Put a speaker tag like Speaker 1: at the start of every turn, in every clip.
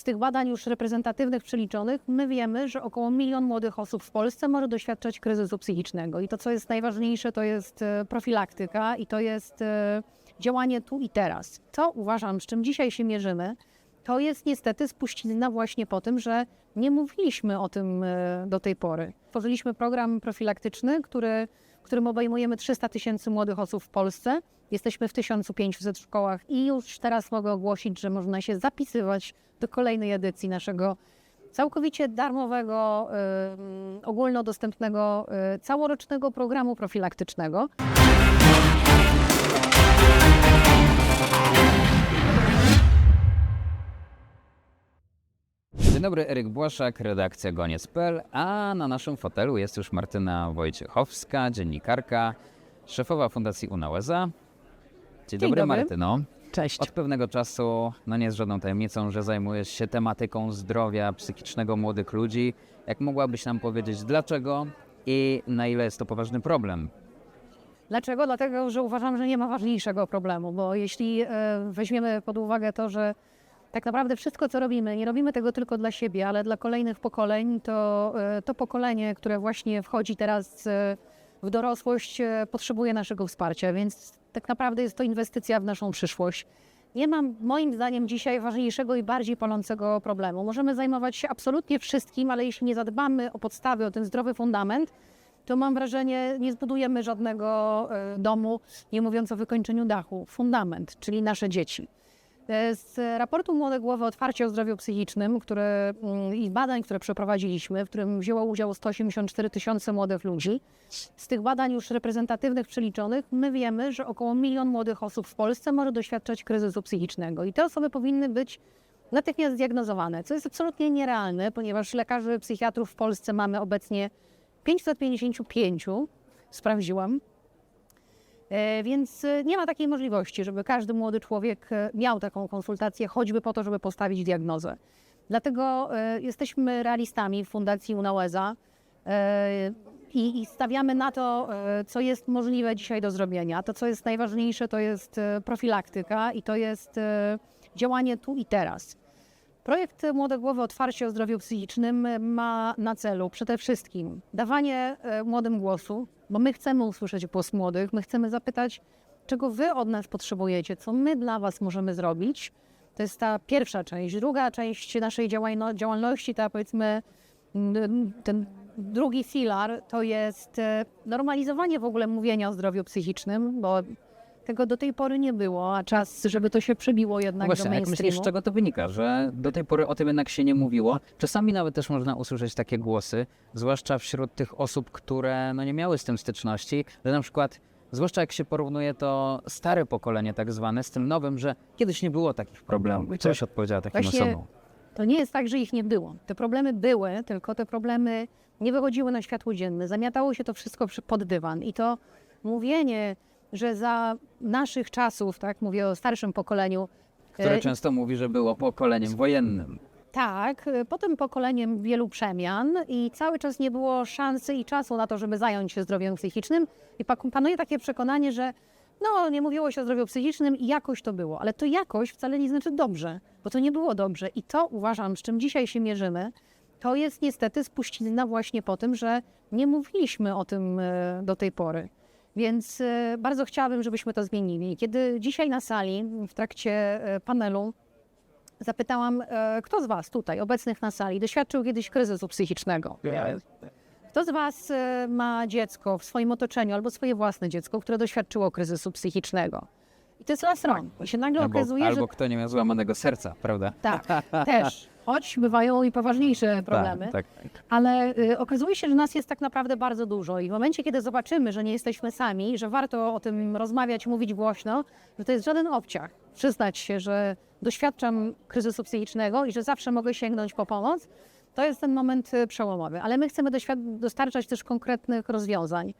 Speaker 1: z tych badań już reprezentatywnych, przeliczonych, my wiemy, że około milion młodych osób w Polsce może doświadczać kryzysu psychicznego. I to, co jest najważniejsze, to jest e, profilaktyka i to jest e, działanie tu i teraz. To uważam, z czym dzisiaj się mierzymy, to jest niestety spuścizna właśnie po tym, że nie mówiliśmy o tym e, do tej pory. Tworzyliśmy program profilaktyczny, który, którym obejmujemy 300 tysięcy młodych osób w Polsce. Jesteśmy w 1500 szkołach i już teraz mogę ogłosić, że można się zapisywać do kolejnej edycji naszego całkowicie darmowego, ogólnodostępnego, y, całorocznego programu profilaktycznego.
Speaker 2: Dzień dobry, Eryk Błaszak, redakcja Goniec.pl, a na naszym fotelu jest już Martyna Wojciechowska, dziennikarka, szefowa Fundacji UNAUEZA. Dzień,
Speaker 1: Dzień
Speaker 2: dobry,
Speaker 1: dobry.
Speaker 2: Martyno.
Speaker 1: Cześć.
Speaker 2: Od pewnego czasu, no nie jest żadną tajemnicą, że zajmujesz się tematyką zdrowia psychicznego młodych ludzi. Jak mogłabyś nam powiedzieć dlaczego i na ile jest to poważny problem?
Speaker 1: Dlaczego? Dlatego, że uważam, że nie ma ważniejszego problemu, bo jeśli e, weźmiemy pod uwagę to, że tak naprawdę wszystko, co robimy, nie robimy tego tylko dla siebie, ale dla kolejnych pokoleń, to e, to pokolenie, które właśnie wchodzi teraz e, w dorosłość, e, potrzebuje naszego wsparcia, więc tak naprawdę jest to inwestycja w naszą przyszłość. Nie mam moim zdaniem dzisiaj ważniejszego i bardziej palącego problemu. Możemy zajmować się absolutnie wszystkim, ale jeśli nie zadbamy o podstawy, o ten zdrowy fundament, to mam wrażenie, nie zbudujemy żadnego domu, nie mówiąc o wykończeniu dachu. Fundament, czyli nasze dzieci. Z raportu Młode Głowy Otwarcie o zdrowiu psychicznym które, mm, i badań, które przeprowadziliśmy, w którym wzięło udział 184 tysiące młodych ludzi, z tych badań już reprezentatywnych, przeliczonych, my wiemy, że około milion młodych osób w Polsce może doświadczać kryzysu psychicznego. I te osoby powinny być natychmiast zdiagnozowane, co jest absolutnie nierealne, ponieważ lekarzy psychiatrów w Polsce mamy obecnie 555, sprawdziłam. E, Więc e, nie ma takiej możliwości, żeby każdy młody człowiek e, miał taką konsultację, choćby po to, żeby postawić diagnozę. Dlatego jesteśmy realistami w Fundacji UNAUEZA i, stawiamy na to, co jest możliwe dzisiaj do zrobienia. To, co jest najważniejsze, to jest profilaktyka i to jest działanie tu i teraz. Projekt Młode Głowy Otwarcie o zdrowiu psychicznym ma na celu przede wszystkim dawanie młodym głosu, bo my chcemy usłyszeć głos młodych, my chcemy zapytać, czego wy od nas potrzebujecie, co my dla was możemy zrobić. To jest ta pierwsza część. Druga część naszej działalno- działalności, ta powiedzmy ten drugi filar, to jest e, normalizowanie w ogóle mówienia o zdrowiu psychicznym, bo tego do tej pory nie było, a czas, żeby to się przebiło jednak
Speaker 2: No
Speaker 1: do
Speaker 2: właśnie, jak
Speaker 1: mainstreamu.
Speaker 2: myślisz, z czego to wynika, że do tej pory o tym jednak się nie mówiło? Czasami nawet też można usłyszeć takie głosy, zwłaszcza wśród tych osób, które no, nie miały z tym styczności, że na przykład, zwłaszcza jak się porównuje to stare pokolenie tak zwane z tym nowym, że kiedyś nie było takich problemów. Co byś odpowiedziała takim
Speaker 1: Właśnie
Speaker 2: osobom?
Speaker 1: To nie jest tak, że ich nie było. Te problemy były, tylko te problemy nie wychodziły na światło dzienne. Zamiatało się to wszystko przy- pod dywan. I to mówienie, że za naszych czasów, tak, mówię o starszym pokoleniu,
Speaker 2: Które
Speaker 1: e,
Speaker 2: często mówi, że było pokoleniem wojennym.
Speaker 1: tak, e, potem pokoleniem wielu przemian i cały czas nie było szansy i czasu na to, żeby zająć się zdrowiem psychicznym. I panuje takie przekonanie, że no, nie mówiło się o zdrowiu psychicznym i jakoś to było. Ale to jakoś wcale nie znaczy dobrze, bo to nie było dobrze. I to uważam, z czym dzisiaj się mierzymy, to jest niestety spuścizna właśnie po tym, że nie mówiliśmy o tym e, do tej pory. Więc e, bardzo chciałabym, żebyśmy to zmienili. Kiedy dzisiaj na sali, w trakcie e, panelu, zapytałam, e, kto z Was tutaj, obecnych na sali, doświadczył kiedyś kryzysu psychicznego? Kto z Was ma dziecko w swoim otoczeniu albo swoje własne dziecko, które doświadczyło kryzysu psychicznego? I to jest rąk. I się nagle
Speaker 2: Albo,
Speaker 1: okazuje,
Speaker 2: albo
Speaker 1: że
Speaker 2: kto nie miał złamanego serca, prawda?
Speaker 1: tak, też. Choć bywają i poważniejsze problemy.
Speaker 2: Tak, tak.
Speaker 1: Ale y, okazuje się, że nas jest tak naprawdę bardzo dużo i w momencie, kiedy zobaczymy, że nie jesteśmy sami, że warto o tym rozmawiać, mówić głośno, że to jest żaden obciach. Przyznać się, że doświadczam kryzysu psychicznego i że zawsze mogę sięgnąć po pomoc, to jest ten moment y, przełomowy. Ale my chcemy dostarczać też konkretnych rozwiązań.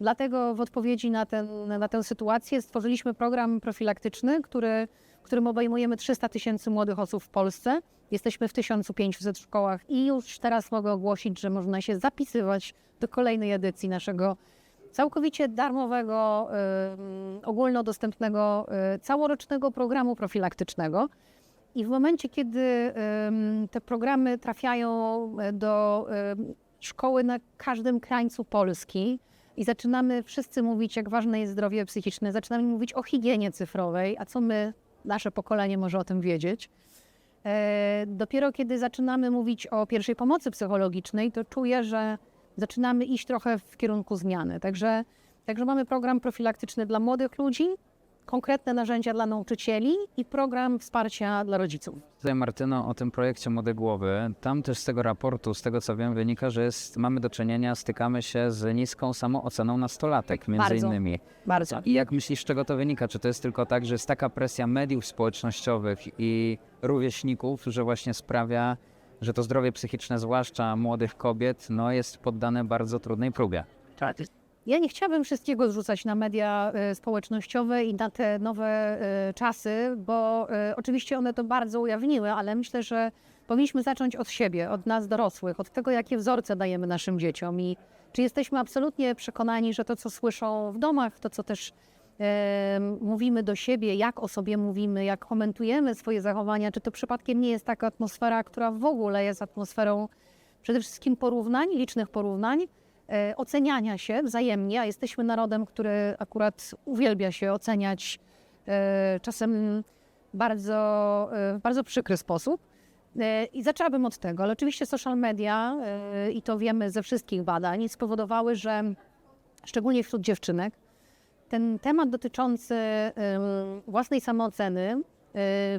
Speaker 1: Dlatego w odpowiedzi na, ten, na tę sytuację stworzyliśmy program profilaktyczny, który, którym obejmujemy 300 tysięcy młodych osób w Polsce. Jesteśmy w 1500 szkołach i już teraz mogę ogłosić, że można się zapisywać do kolejnej edycji naszego całkowicie darmowego, y, ogólnodostępnego, y, całorocznego programu profilaktycznego. I w momencie, kiedy te programy trafiają e, do szkoły na każdym krańcu Polski i zaczynamy wszyscy mówić, jak ważne jest zdrowie psychiczne. Zaczynamy mówić o higienie cyfrowej, a co my, nasze pokolenie może o tym wiedzieć. E, Dopiero kiedy zaczynamy mówić o pierwszej pomocy psychologicznej, to czuję, że zaczynamy iść trochę w kierunku zmiany. Także, także mamy program profilaktyczny dla młodych ludzi, konkretne narzędzia dla nauczycieli i program wsparcia dla rodziców.
Speaker 2: Tutaj Martyno o tym projekcie Młode Głowy. Tam też z tego raportu, z tego co wiem, wynika, że jest, mamy do czynienia, stykamy się z niską samooceną nastolatek między
Speaker 1: Bardzo.
Speaker 2: innymi.
Speaker 1: Bardzo.
Speaker 2: I jak myślisz, z czego to wynika? Czy to jest tylko tak, że jest taka presja mediów społecznościowych i rówieśników, że właśnie sprawia, że to zdrowie psychiczne, zwłaszcza młodych kobiet, no jest poddane bardzo trudnej próbie?
Speaker 1: Ja nie chciałabym wszystkiego zrzucać na media e, społecznościowe i na te nowe e, czasy, bo e, oczywiście one to bardzo ujawniły, ale myślę, że powinniśmy zacząć od siebie, od nas dorosłych, od tego, jakie wzorce dajemy naszym dzieciom i czy jesteśmy absolutnie przekonani, że to, co słyszą w domach, to, co też mówimy do siebie, jak o sobie mówimy, jak komentujemy swoje zachowania, czy to przypadkiem nie jest taka atmosfera, która w ogóle jest atmosferą przede wszystkim porównań, licznych porównań, oceniania się wzajemnie, a jesteśmy narodem, który akurat uwielbia się oceniać e, czasem bardzo, e, w bardzo przykry sposób. E, I zaczęłabym od tego, ale oczywiście social media, e, i to wiemy ze wszystkich badań, spowodowały, że szczególnie wśród dziewczynek, ten temat dotyczący własnej samooceny e,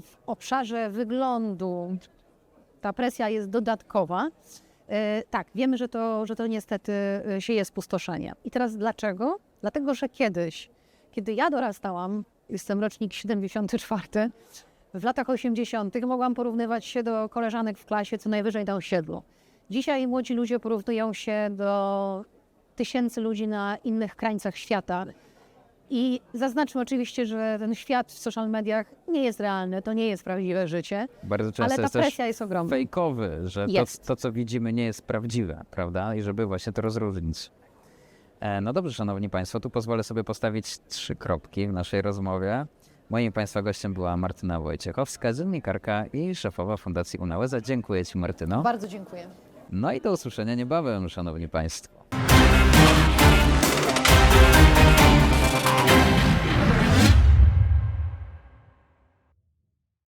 Speaker 1: w obszarze wyglądu, ta presja jest dodatkowa. E, Tak, wiemy, że to, że to niestety e, sieje spustoszenie. I teraz dlaczego? Dlatego, że kiedyś, kiedy ja dorastałam, jestem rocznik 74, w latach 80. mogłam porównywać się do koleżanek w klasie co najwyżej na osiedlu. Dzisiaj młodzi ludzie porównują się do tysięcy ludzi na innych krańcach świata. I zaznaczmy oczywiście, że ten świat w social mediach nie jest realny, to nie jest prawdziwe życie,
Speaker 2: Bardzo często
Speaker 1: ale ta
Speaker 2: jest też
Speaker 1: presja jest ogromna.
Speaker 2: fejkowy, że to,
Speaker 1: Jest.
Speaker 2: to, co widzimy, nie jest prawdziwe, prawda? I żeby właśnie to rozróżnić. E, no dobrze, szanowni państwo, tu pozwolę sobie postawić trzy kropki w naszej rozmowie. Moim państwa gościem była Martyna Wojciechowska, dziennikarka i szefowa Fundacji Unałeza. Dziękuję ci, Martyno.
Speaker 1: Bardzo dziękuję.
Speaker 2: No i do usłyszenia niebawem, szanowni państwo.